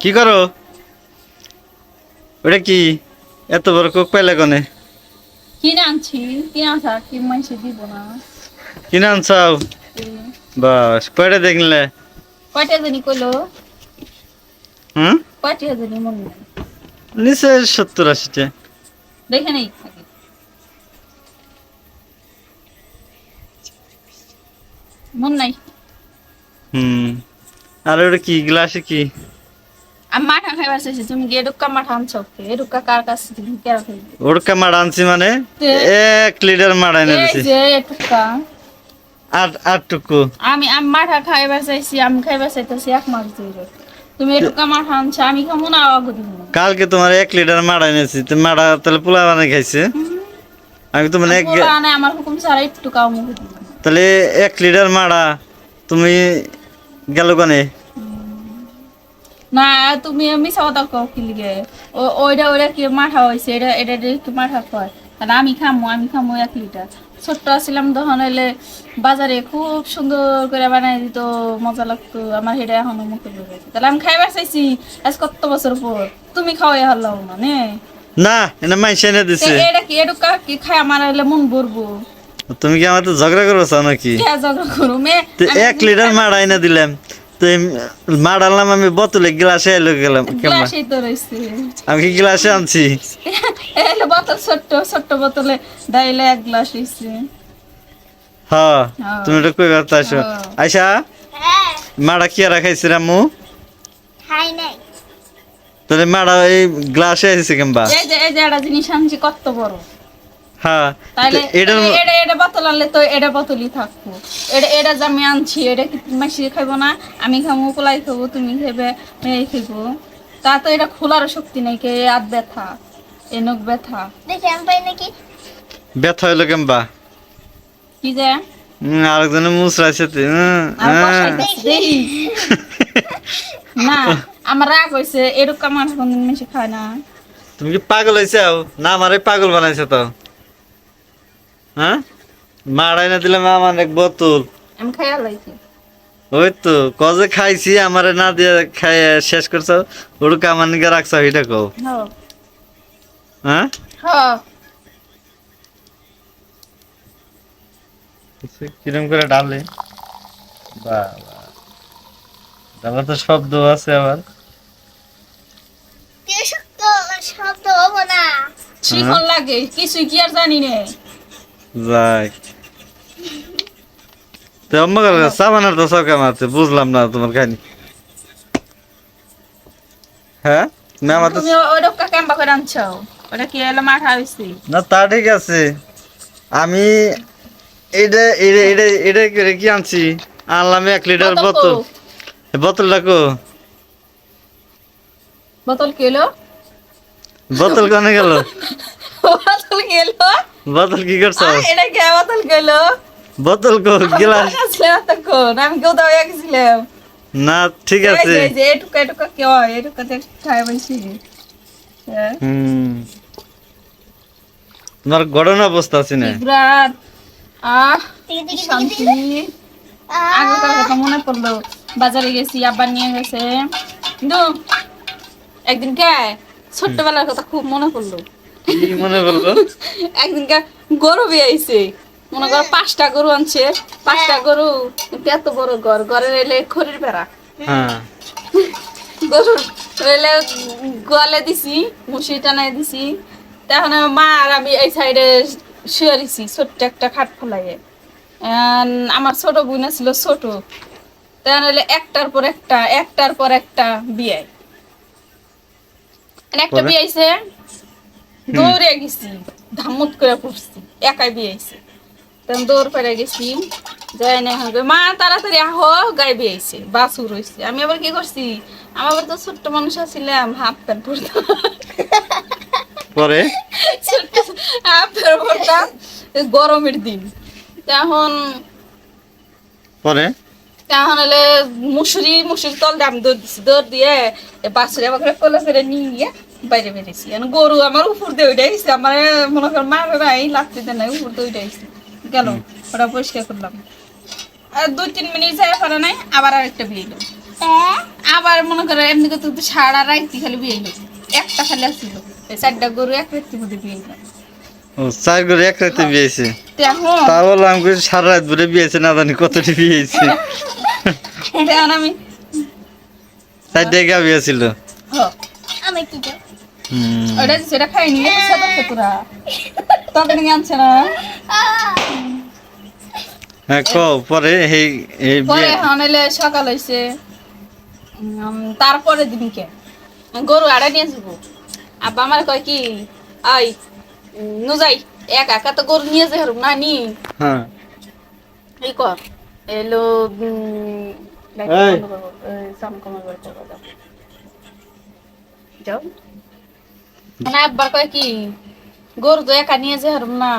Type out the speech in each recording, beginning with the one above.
কি করো? ওটা কি? এত বড় কোক পাইলে কনে? কিনে আনছি কিনে আনছা কি মাইসে দিব না। কিনে আনছাও? বাস কয়টা দেখলে? কয়টা জানি কইলো? হুম? কয়টা জানি মনে নিচে সত্তর আশিটা। দেখে নেই থাকে মন নাই। হুম। আর ওটা কি গ্লাসে কি? আমি মাঠা খাইবার চাইছি তুমি গিয়ে ডুক্কা মাঠা আনছো? এ ডুক্কা কার কাছে তুমি কেন খাইবে? ওরকা আনছি মানে? এক লিটার এনে এই আটটুকু। আমি আমি মাঠা খাইবার চাইছি আমি খাইবার চাইতেছি এক মাস ধরে তুমি এ টুক্কা মাঠা আনছো আমি দিব কালকে তোমার এক লিটার মাড়া এনেছি তো মাড়া তাহলে পোলা বানিয়ে খাইছে? আমি তো মানে এক পোলা আমার হুকুম ছাড়া একটু কাউ মুখে তাহলে এক লিটার মাড়া তুমি গেল কনে? না তুমি মিছা কথা কও কি লিগে? ওইটা ওইটা কি মাঠা হয়েছে এটা এটা কি মাঠা কয়। তাহলে আমি খামো আমি খামো এক লিটার। ছোট্ট ছিলাম তখন হইলে বাজারে খুব সুন্দর করে বানাই দিত মজা লাগতো। আমার সেটা এখনও মুখে ঢুকেছে তাহলে আমি খাইবার চাইছি আজ কত বছর পর? তুমি খাওয়াই হারলাম না নে? এটা মাইসে এনে দিছে। এটা কি এটা কি খাই আমার হইলে মন ভরবো। তুমি কি আমার তো ঝগড়া করব চাও নাকি তো এক লিটার মাড়া এনে দিলাম। তো মাড়ালাম আমি বোতলে গ্লাসে এলো গেলাম। আমি কি গ্লাসে আনছি? এলে বোতল ছোট্ট ছোট্ট বোতলে ডাইলে এক গ্লাস হ্যাঁ। তুমি এটা কই করতে আসো। আইসা? হ্যাঁ। মাড়া কি আর রামু? খাই নাই। তাহলে মাড়া এই গ্লাসে আইছে কিংবা এই যে এই যে একটা জিনিস আনছি কত বড়? হ্যাঁ তাইলে তো এটার তাইলে এটা এটা বোতল আনলে তো এটা বোতলই থাকব। এটা এটা যে আমি আনছি এটা কি মাসি খাইবো না? আমি খাব পোলাই খাব তুমি খাইবে মেয়ে তা তো এটা খোলার শক্তি নেই কে হাত ব্যথা এ নখ ব্যথা। দেখি আমি পাই নাকি? ব্যথা হইল কিংবা কি যে? আরেকজনে মুসরাইছে হ্যাঁ। না আমার রাগ হয়েছে এরকম আমার কোনদিন মেশে খায় না। তুমি কি পাগল হয়েছে না আমারে পাগল বানাইছে তো। হ্যাঁ? মাড়াই না দিলাম আমার এক বোতল। আমি খাইয়া লাইছি ওই তো কজে খাইছি আমারে না দিয়ে খাই শেষ করছ আমার নিকে রাখছো এটা কও। হ্যাঁ? হ্যাঁ হ্যাঁ কিরম করে ডালে? বাবা। ডালা তো শব্দ আছে আবার। কি শব্দ? হব না। শিখন লাগে কিছুই কি আর জানি নে। যাই। তো আম্মা সাবানের তো সকাম আছে বুঝলাম না তোমার কাহিনী। হ্যাঁ? না আমার তুমি ওইটা কেমবা করে আনছো। ওটা কি এলো মাঠা হয়েছে না তা ঠিক আছে। আমি এটা এটা এটা এটা করে কি আনছি? আনলাম এক লিটার বোতল বোতল। কো? কো। বোতল কেলো বোতল কোনে গেল? বোতল গেলো। বোতল কি করছ? এটা কে বোতল গেলো বোতল কো গিলাস তখন আমি কেউ দাও গেছিলাম। না ঠিক আছে। এই যে এটুকা এটুকা কে হয়? এটুকাতে খাই বলছি। হ্যাঁ? হুম। তোমার গড়ন অবস্থা আছে না? বিরাট আহ শান্তি। আগেকার কথা মনে পড়ল। বাজারে গেছি আবার নিয়ে গেছে। কিন্তু একদিন কে? ছোট্টবেলার কথা খুব মনে পড়ল। কি মনে বলব একদিন কে গরু বিয়াইছে মনে করো পাঁচটা গরু আনছে। পাঁচটা গরু এত বড় ঘর। ঘরের এলে খড়ির বেড়া হ্যাঁ। গরুর রেলে গলে দিছি মুসি টানাই দিছি। তখন মা আর আমি এই সাইডে শুয়ে দিছি ছোট্ট একটা খাট ফলাইয়ে আমার ছোট বোন ছিল ছোট। তখন হলে একটার পর একটা একটার পর একটা বিয়ে। একটা পরে? বিয়ে আইছে। দৌড়ে গেছি ধামুত করে পড়ছি একাই বিয়ে আইছে তখন দৌড় পেরে গেছি যাই না হবে। মা তাড়াতাড়ি আহো গাই বিয়ে আইছে বাসুর হয়েছে। আমি আবার কি করছি? আমার তো ছোট্ট মানুষ হাফ প্যান্ট পরতাম পরে? হাফ প্যান্ট পরতাম গরমের দিন। তখন পরে? তখন হলে মুসুরি মুসুরি তল দাম দৌড় দিছি দৌড় দিয়ে বাসুরে আমাকে কোলে ফেরে নিয়ে বাইরে বেরিয়েছি। এখন গরু আমার উপর দিয়ে উঠে আইছে আমার মনে কর মারে নাই লাগতে দেয় নাই উপর দিয়ে উঠে আইছে। গেল ওটা পরিষ্কার করলাম। আর দুই তিন মিনিট যাই পারে নাই আবার আরেকটা বিয়ে এলো হ্যাঁ? আবার মনে করে এমনি করতে করতে সারা রাইতি খালি বিয়ে এলো একটা খালি আসছিল এই চারটা গরু এক রাত্রির মধ্যে বিয়ে এলো চার করে এক রাতে বিয়েছে তো তা বললাম সারা রাত ধরে বিয়েছে না জানি কতটি বিয়েছে আমি চারটে গা বিয়েছিল হ। আমি কি যাও ওটা সেটা খাইনি সাদা তোরা তখন আনছে না হ্যাঁ ক পরে এই পরে সকাল তারপরে দিনকে গরু আড়া নিয়ে যাব আব্বা আমার কয় কি আই নুজাই এক একা তো গরু নিয়ে যাই না নি হ্যাঁ এই কর এলো যাও। মানে আব্বা কয় কি গরু তো একা নিয়ে যাই না।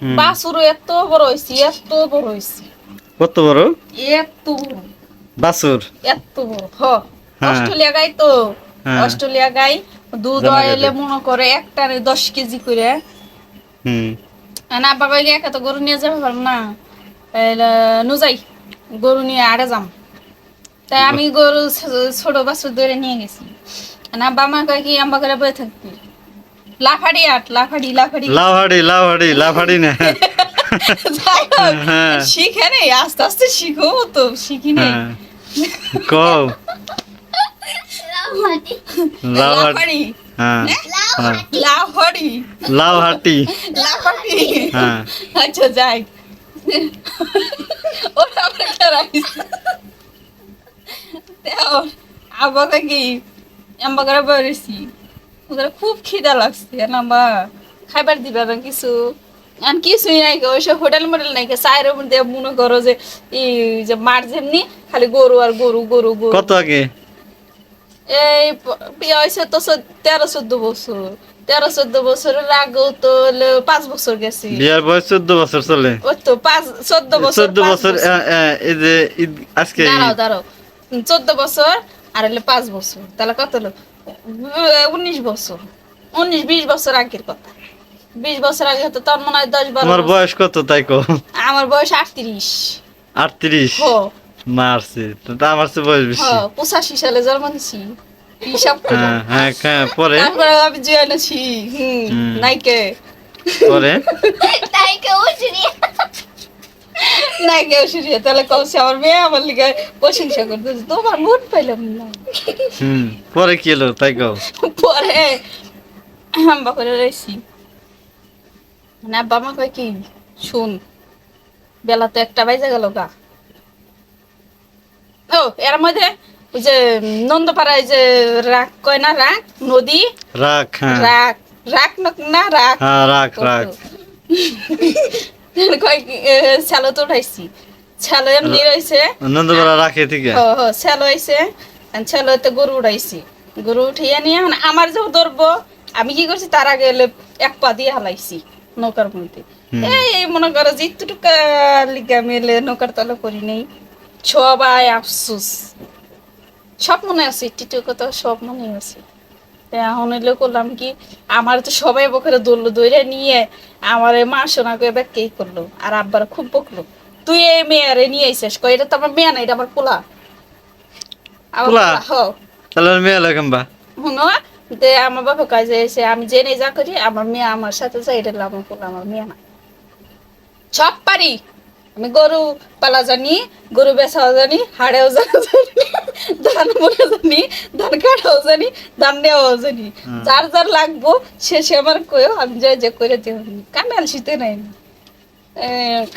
হুম। বাসুরও এত বড় হয়েছে এত বড় হয়েছে কত বড়? এত বড়। বাসুর এত বড় হ। হ্যাঁ। অস্ট্রেলিয়া গাই তো। হ্যাঁ। অস্ট্রেলিয়া গাই দুধ এলে মনে করে একটারে দশ কেজি করে। হুম। না বাবা একা তো গরু নিয়ে যাবে পারব না। নুজাই গরু নিয়ে আড়ে যাম। তাই আমি গরু ছোট বাছুর ধরে নিয়ে গেছি। না বাবা কয় কি আম্বা করে বয়ে থাকবি। লাফাড়ি আট লাফাড়ি লাফাড়ি। লাভাড়ি না। হ্যাঁ। শিখে নেই আস্তে আস্তে শিখো তো শিখি নেই। হ্যাঁ। লাফাড়ি। লাফাড়ি। লাভাটি লাফাড়ি। হ্যাঁ। আচ্ছা যাই। আমরা কি বেড়েছি ওদের খুব খিদা লাগছে নাম্বা খাইবার দিবা না কিছু? আর কিছুই নাই ওইসব হোটেল মোটেল নাই কে সাইরের মধ্যে মনে করো যে এই যে মার যেমনি খালি গরু আর গরু গরু গরু। কত আগে? এই বিয়ে হয়েছে তো তেরো চোদ্দ বছর। তেরো চোদ্দ বছরের আগেও তো পাঁচ বছর গেছি। বিয়ার বয়স চোদ্দ বছর চলে? ওই তো পাঁচ চোদ্দ বছর চোদ্দ বছর এই যে আজকে দাঁড়াও দাঁড়াও। চোদ্দ বছর আর হলো পাঁচ বছর। তাহলে কত উম, উনিশ বছর। উনিশ বিশ বছর আগের কথা। বিশ বছর আগে হতো তখন মনে হয় দশ বারো বছর। বয়স কত তাই কো আমার বয়স আটত্রিশ। আটত্রিশ? হ। মারছে। তো আমার চেয়ে বয়স বেশি। পঁচাশি সালে জন্ম নিছি। হিসাব করে হ্যাঁ হ্যাঁ হ্যাঁ পরে? তারপরে আমি জুয়ে এনেছি। হুম হুম। নাইকে। পরে? শুনি কেউ শুনিয়ে তাহলে কমছে আমার মেয়ে আমার লিগে প্রশংসা করতেছে। তোমার মন পাইলাম না। হুম পরে কি এলো তাই কও। পরে করে রয়েছি। মানে আব্বা মা কয় কি শুন বেলা তো একটা বাজে গেল গা। ও এর মধ্যে ওই যে নন্দপাড়ায় যে রাখ কয় না রাখ নদী? রাখ হ্যাঁ। রাখ রাখ ন- না রাখ হ্যাঁ কয় তো উঠাইছি। এমনি রয়েছে। রাখে গরু উঠাইছি। গরু উঠিয়ে নিয়ে আমার যে ধরবো আমি কি করছি তার আগে এক পা দিয়ে হালাইছি নৌকার মধ্যে। এই মনে করো যে একটুটুকা লিগা মেলে নৌকার তলে করি নেই। সবাই আফসুস। সব মনে আছে একটু কথা সব মনে আছে। তা এখন এলে করলাম কি আমার তো সবাই বকরে দৌড়লো দৌড়ে নিয়ে আমার মা শোনা করে এবার কে করল আর আব্বার খুব বকলো। তুই এই মেয়ারে নিয়ে আইসিস কই এটা তো আমার মেয়ে না এটা আমার পোলা। পোলা? তাহলে মেয়ে লাগে বা শুনো তে আমার বাবা কাজে এসে আমি জেনে যা করি আমার মেয়ে আমার সাথে যাই এটা আমার পোলা আমার মেয়ে না। সব পারি। আমি গরু পালা জানি গরু বেচাও জানি হাড়েও জানা জানি। ধান মোড়া জানি ধান কাটাও জানি ধান নেওয়াও জানি। যার যার লাগবো সে সে আমার কয়েও আমি যে যে করে দেব কামে আলসিতে নাই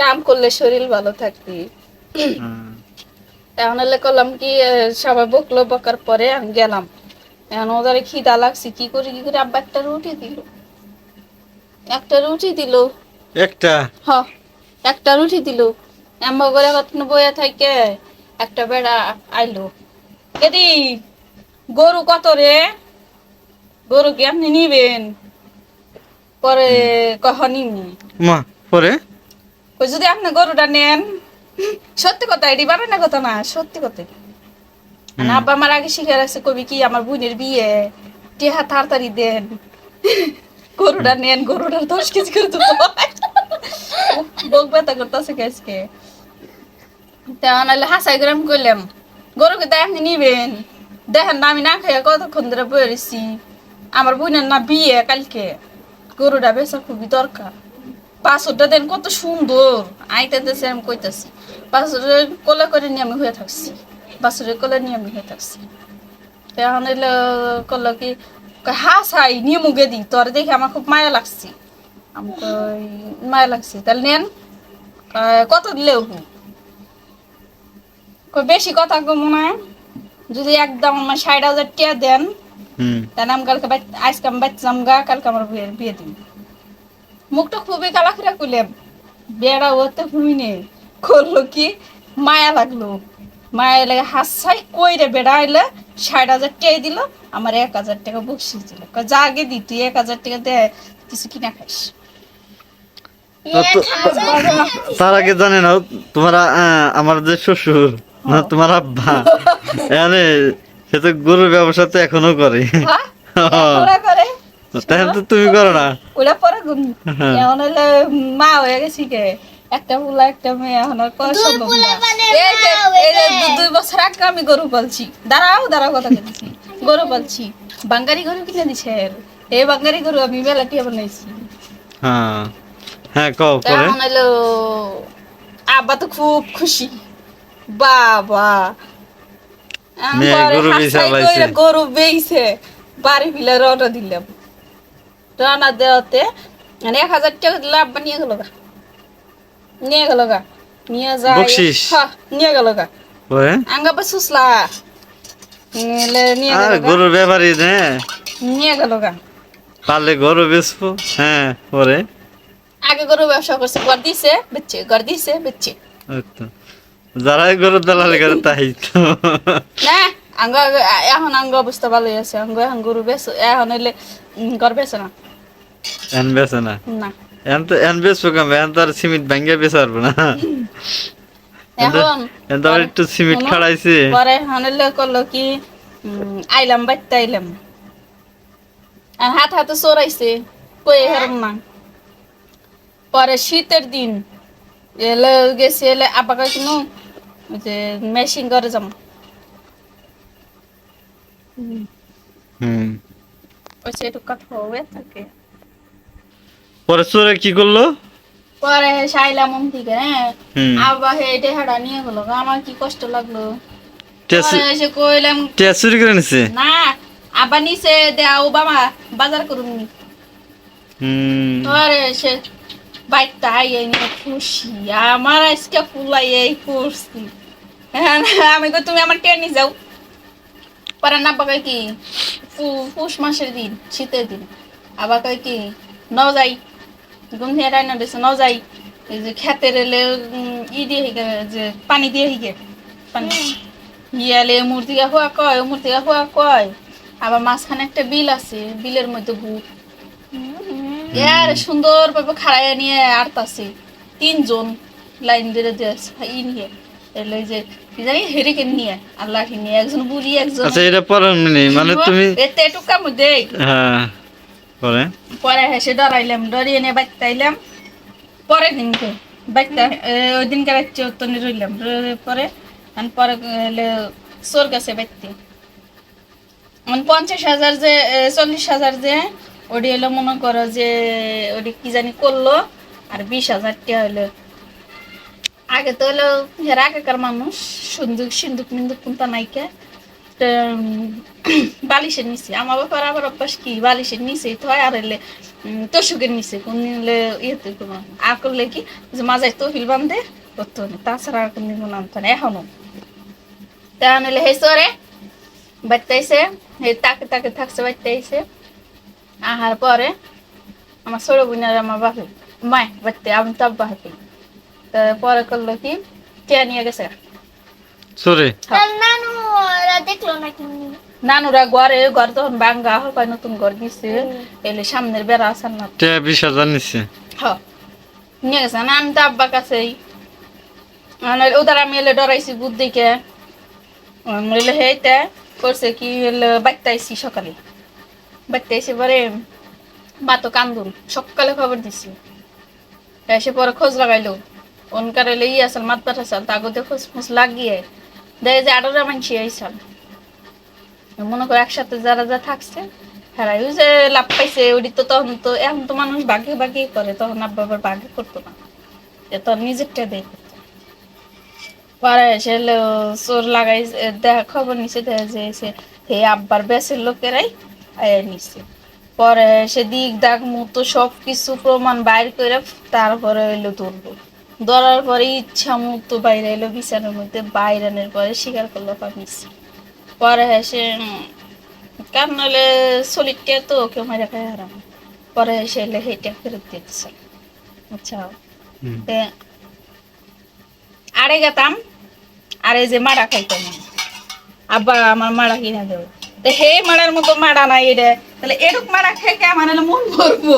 কাম করলে শরীর ভালো থাকবে। এখন হলে করলাম কি সবাই বকলো বকার পরে আমি গেলাম। এখন ওদের খিদা লাগছে কি করি কি করে? আব্বা একটা রুটি দিল। একটা রুটি দিল। একটা? হ একটা রুটি দিল। আম্মা করে কত বইয়া থাকে একটা বেড়া আইলো। এদি গরু কত রে? গরু কি আপনি নিবেন? পরে কহ নিমনি। মা পরে? যদি আপনি গরুটা নেন সত্যি কথা এটি বাবা না কথা না সত্যি কথা। আব্বা আমার আগে শিখে রাখছে কবি কি আমার বোনের বিয়ে? টেহা তাড়াতাড়ি দেন। গরুটা নেন গরুটার দশ কেজি করে তো বক ব্যথা করতেছে আজকে। তা নাহলে হাসাই গ্রাম করলাম। গরুকে তো আপনি নিবেন। দেখেন না আমি না খেয়ে কতক্ষণ ধরে বয়ে রয়েছি আমার বোনের না বিয়ে কালকে। গরুটা বেচা খুবই দরকার। পাঁচশোটা দেন কত সুন্দর। আইতে দেশে আমি কইতাছি। পাঁচশোটা কোলে করে নিয়ে আমি হয়ে থাকছি। বাছুরের কোলে নিয়ে আমি হয়ে থাকছি। এখন এলো করল কি হাসাই নিয়ে মুগে দি তোর দেখে আমার খুব মায়া লাগছে। আমি মায়া লাগছে। তাহলে নেন কত হোক কই বেশি কথা কমু না। যদি একদম আমার ষাট হাজার টাকা দেন হুম। তাহলে আমি কালকে আজকে আমি বাচ্চাম গা কালকে আমার বিয়ে বিয়ে দিন। মুখটা খুবই কালাখিরা করলাম বেড়া ওতে নেই। করল কি? মায়া লাগল। মায়া লাগে হাসাই কইরে বেড়া আইলে ষাট হাজার টাকা দিল আমার এক হাজার টাকা বকশিস দিল। যা আগে দি তুই এক হাজার টাকা দে কিছু কিনা খাইস। তার আগে জানে না তোমারা আমার যে শ্বশুর না তোমার আব্বা? এখানে সে তো গরুর ব্যবসা তো এখনও করে। হ্যাঁ? করে? তাহলে তো তুমি করো না। ওরা পরে হ্যাঁ। এখন হলে মা হয়ে গেছি কে? একটা ফুলা একটা মেয়ে এখন আর করা সম্ভব না। মানে হয়ে দুই বছর আগে আমি গরু পালছি। দাঁড়াও দাঁড়াও কথা বলছি। গরু পালছি। বাঙ্গারি গরু কিনে দিছে এই বাঙ্গারি গরু আমি বেলাটিয়া বানাইছি। হ্যাঁ। হ্যাঁ কও পরে? এখন হলো আব্বা তো খুব খুশি। বাবা। গরু বেইছে। বাড়ি ফিলে রওনা দিলাম। রওনা দেওয়াতে মানে এক হাজার টাকা দিলে আব্বা নিয়ে গেল গা। নিয়ে গেল গা। নিয়ে যায় হ্যাঁ নিয়ে গেল গা। আঙ্গা বা সুসলা। গরুর ব্যাপারই নিয়ে গেল গা। পারলে গরু বেচবো। হ্যাঁ পরে আগে গরু ব্যবসা করছে ঘর দিছে বেচছে ঘর দিছে বেচছে। যারাই গরুর দালালি করে তাই তো। না আঙ্গ এখন আঙ্গ অবস্থা ভালোই আছে। আঙ্গ এখন গরু বেচ এখন হইলে ঘর বেচে না। এন বেচে না? না। এন তো এন কেমন? এন তো আর পারব না। এখন এন তো একটু খাড়াইছে। পরে হানলে করল কি আইলাম বাইতে আইলাম। আর হাত হাতে চোরাইছে কই হেরম না। পরে শীতের দিন। এলে গেছে এলে আপাকে কিনো যে মেশিন করে যাম। হুম। ওই সেটু থাকে। পরে চোরে কি করল? পরে সাইলাম ওম থেকে হ্যাঁ আবার হে ডেহাটা নিয়ে গেলো। আমার কি কষ্ট লাগল। পরে এসে কইলাম টিয়া চুরি করে নিছে? না আবার নিচে দেও বাবা বাজার করুন হুম। পরে এসে বাইকটা আইয়ে নিয়ে খুশি আমার আজকে ফুলাই এই করছি আমি কই তুমি আমার টেনে যাও পরে না বাবা কি পৌষ মাসের দিন শীতের দিন আবার কই কি ন যাই ঘুম থেকে রান্না ন যাই এই যে খেতের এলে ই দিয়ে হিগে যে পানি দিয়ে হিগে পানি ইয়ালে মূর্তিকা হওয়া কয় মূর্তিকা হওয়া কয় আবার মাঝখানে একটা বিল আছে বিলের মধ্যে ভূত ইয়ার সুন্দর ভাবে খাড়াইয়া নিয়ে আটতাছে তিনজন লাইন ধরে ই নিয়ে। এলে যে কি জানি হেরিকেন নিয়ে আর লাঠি নিয়ে একজন বুড়ি একজন আচ্ছা এটা পরে নেই মানে তুমি এতে একটু কাম দেই হ্যাঁ পরে। পরে হেসে ডরাইলাম ডরিয়ে নিয়ে বাইতে আইলাম। পরের দিনকে বাইতে ওই দিনকে রাত্রে উত্তনে রইলাম পরে পরে সোর গেছে বাইতে মানে পঞ্চাশ হাজার যে চল্লিশ হাজার যে ওটি হলো মনে করো যে ওটি কি জানি করল আর বিশ হাজার টাকা হলো। আগে তো হলো হের আগেকার মানুষ সুন্দুক সিন্দুক মিন্দুক কোনটা নাইকে। তো, বালিশের নিচে। আমার বাবার আবার অভ্যাস কি? বালিশের নিচে থয় আর এলে উম, তোষকের নিচে। কোন ইয়েতে কোনো আর করলে কি? যে মাজায় তহিল বান্ধে করতো না। তাছাড়া আর কোনো নামতো না এখনও। তা নিলে হেসে ওরে বাচ্চাইছে হে তাকে তাকে থাকছে বাচ্চাইছে আহার পরে আমার ছোট বোনের আমার বাপে মায় বাচ্চা আমি তো আব্বা হাতে পরে করল কি? কে নিয়ে গেছে? দেখল না নানুরা ঘরে ঘর তখন বাঙ্গা হয় নতুন ঘর দিছে এলে সামনের বেড়া আসার না। টিয়া বিশ হাজার নিচ্ছে হ নিয়ে গেছে। না আমি তো আব্বা কাছেই। মানে ওদের আমি এলে ডরাইছি বুদ্ধিকে। এলে হেইতে করছে কি? এলে আইসি সকালে। বাচ্চা আইসি পরে মা তো কান্দুন, সকালে খবর দিছি। এসে পরে খোঁজ লাগাইলো। ওনকার হইলে, ই আসল, মাত পাঠ আসল তাগতে ফুসফুস লাগিয়ে দেখে যে আরোরা মানসি আইসাল মনে করো একসাথে যারা যা থাকছে হ্যাঁ যে লাভ পাইছে ওটি তো তখন তো, এখন তো মানুষ বাঘে বাগে করে, তখন আব্বা আবার বাগে করতো না। এ তো নিজেরটা দেয়। পরে এসে চোর লাগাই দেখা, খবর নিছে, দেখা যে সে হে আব্বার বেসের লোকেরাই নিছে। পরে সে দিক দাগ মতো সব কিছু প্রমাণ বাইর করে তারপরে এলো ধরবো। ধরার পরে ইচ্ছা মতো বাইরে এলো বিছানার মধ্যে বাইরানের পরে স্বীকার করল পামিছে পরে সে কারণ হলে সলিডটা তো কেউ মারা খায় হারাম। পরে সে এলে হেঁটে ফেরত দিতেছে। আচ্ছা। আরে গেতাম আর এই যে মারা খাইতাম। আব্বা আমার মারা কিনা দেব? হে মারার মতো মারা নাই এটা তাহলে এরকম মারা খেয়ে আমার হলে মন ভরবো?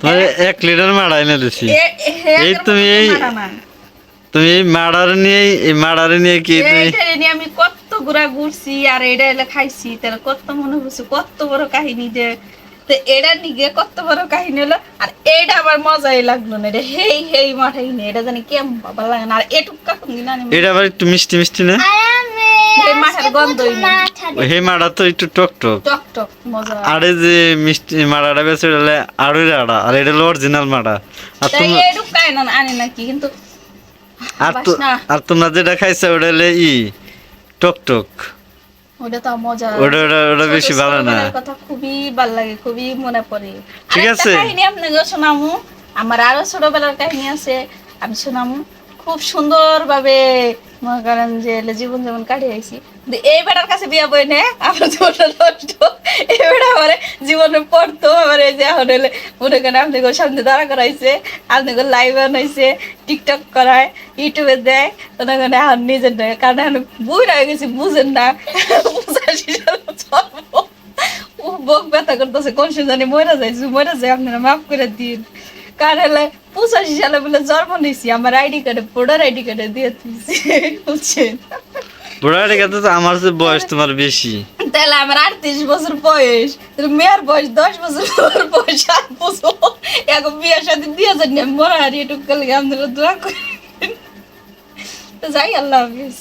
তোমার এক লিটার মাড়া এনে দিছি। এ- এ- হে এই আগের তুমি মতো এই- মারা না। তুমি এই মাড়ার নিয়ে এই মাড়ার নিয়ে কি তুমি আমি কত ঘুরা ঘুরছি আর এটা এলে খাইছি। তাহলে কত মনে হচ্ছে কত বড় কাহিনী যে তো এটা নিগে কত বড় কাহিনী হলো আর এইটা আমার মজাই লাগল না এটা হেই হেই মাঠাই নি এটা জানি কেমন ভালো লাগে না। আর এটুক কাকুন আমি এটা আবার একটু মিষ্টি মিষ্টি না? আর এই গন্ধই হে মাড়া তো একটু টক টক। টক টক মজা। আরে যে মিষ্টি মাড়াটা হলে আড়ুই আড়া আর এটা হলো অরিজিনাল মাড়া। আর এটুক না আনি নাকি কিন্তু আর তো আর তোমরা যেটা খাইছো ওটা হলে ই টক টক। ওটা তো মজা ওটা ওটা ওটা বেশি ভালো না। কথা খুবই ভালো লাগে খুবই মনে পড়ে। ঠিক আছে। কাহিনী আপনাকে শোনামু আমার আরও ছোটবেলার কাহিনী আছে আমি শোনামু খুব সুন্দর ভাবে মনে করেন যে জীবন যেমন কাটিয়ে আইছি এই বেটার কাছে বিয়া বই নে আমার জীবনটা নষ্ট এই বেটা আমার জীবনে পড়তো আমার এই যে এখন হলে মনে করেন আপনাকে সামনে দাঁড়া করাইছে আপনাকে লাইভ বানাইছে টিকটক করায় ইউটিউবে দেয়। মনে করেন এখন নিজের কারণ এখন বুঝ হয়ে গেছি বুঝেন না। পঁচাশি সাল জন্ম ও বক ব্যথা করতেছে কোন সময় জানি মরে যাইছি মরে যায় আপনারা মাফ করে দিন। কারণ হলে পঁচাশি সালে বলে জন্ম নিয়েছি আমার আইডি কার্ডে ভোটার আইডি কার্ডে দিয়ে দিয়েছি বুঝছেন? বুড়া রেখে তো আমার যে বয়স তোমার বেশি। তাহলে আমার আটত্রিশ বছর বয়স মেয়ের বয়স দশ বছর বয়স সাত বছর। এখন বিয়ের সাথে দিয়ে যান মরা হারিয়ে টুক করলে আপনারা দোয়া করেন। যাই আল্লাহ হাফিজ।